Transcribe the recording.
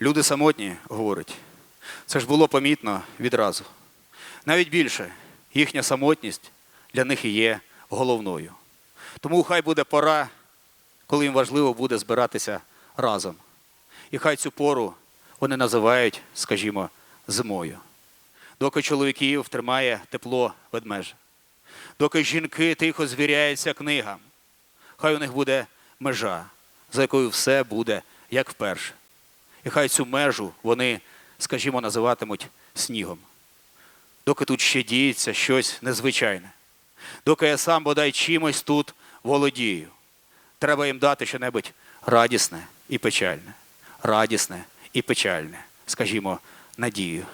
Люди самотні, говорить. Це ж було помітно відразу. Навіть більше, їхня самотність для них і є головною. Тому хай буде пора, коли їм важливо буде збиратися разом. І хай цю пору вони називають, скажімо, зимою. Доки чоловіків тримає тепло ведмежа, доки жінки тихо звіряються книгам, хай у них буде межа, за якою все буде як вперше. І хай цю межу вони, скажімо, називатимуть снігом. Доки тут ще діється щось незвичайне, доки я сам бодай чимось тут володію. Треба їм дати щонебудь радісне і печальне, радісне і печальне, скажімо, надію.